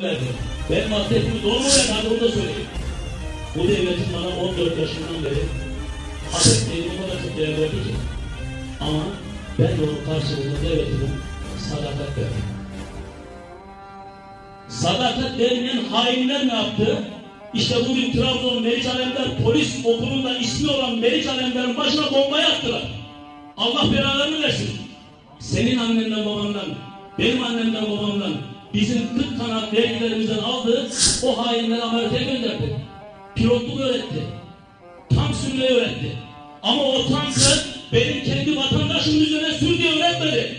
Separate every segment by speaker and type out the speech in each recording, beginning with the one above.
Speaker 1: verdi. Ben maddetimi doğru mu hadi onu da söyleyeyim. Bu devletin bana 14 yaşından beri değerine o kadar çok değer verdi ki. Ama ben de onun karşılığında devletime sadakat verdim. Sadakat vermeyen hainler ne yaptı? İşte bugün Trabzon Meriç Alemdar polis okulunda ismi olan Meriç Alemdar'ın başına bomba attılar. Allah belalarını versin. Senin annenden babandan, benim annemden babamdan, bizim 40 kanat vergilerimizden aldığı o hainleri Amerika'ya gönderdi. Pilotluk öğretti. Tank sürmeyi öğretti. Ama o tankı benim kendi vatandaşımın üzerine sür diye öğretmedi.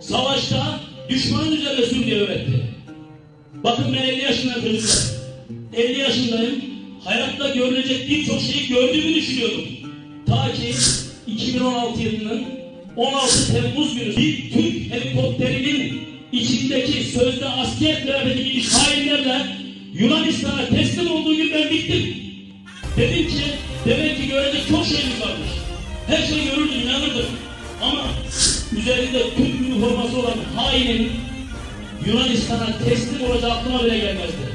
Speaker 1: Savaşta düşmanın üzerine sür diye öğretti. Bakın ben 50 yaşındayım çocuklar. 50 yaşındayım. Hayatta görülecek birçok şeyi gördüğümü düşünüyorum. Ta ki 2016 yılının 16 Temmuz günü bir içindeki sözde asker kıyafeti giymiş hainlerle Yunanistan'a teslim olduğu gün ben bittim. Dedim ki demek ki görecek çok şeyimiz varmış. Her şey görürdüm, inanırdım. Ama üzerinde Türk üniforması olan hainin Yunanistan'a teslim olacağı aklıma bile gelmezdi.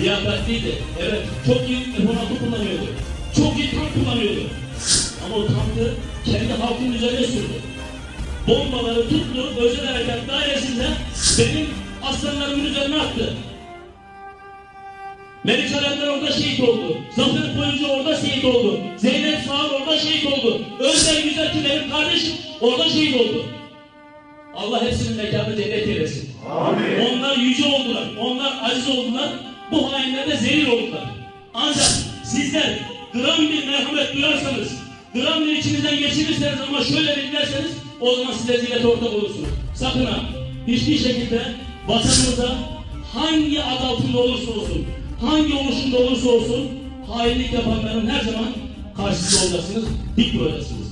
Speaker 1: Liyakatliydi. Evet, çok iyi üniforması kullanıyordu. Çok iyi tank kullanıyordu. Ama o tankı kendi halkının üzerine sürdü. Bombaları tuttu, özel harekat dairesinde benim aslanlarımın üzerine attı. Melik Alemdar orada şehit oldu. Zafer Koyuncu orada şehit oldu. Zeynep Sağır orada şehit oldu. Özden Yüzerki benim kardeşim orada şehit oldu. Allah hepsinin mekanı cennet eylesin. Onlar yüce oldular. Onlar aziz oldular. Bu hainler de zelil oldular. Ancak sizler gram bir merhamet duyarsanız, gram bir içinizden geçirirseniz ama şöyle bir derseniz o zaman siz rezilete ortak olursunuz. Sakın ha hiçbir şekilde vatanınıza hangi ad altında olursa olsun, hangi oluşumda olursa olsun hainlik yapanların her zaman karşısında olacaksınız, dik duracaksınız.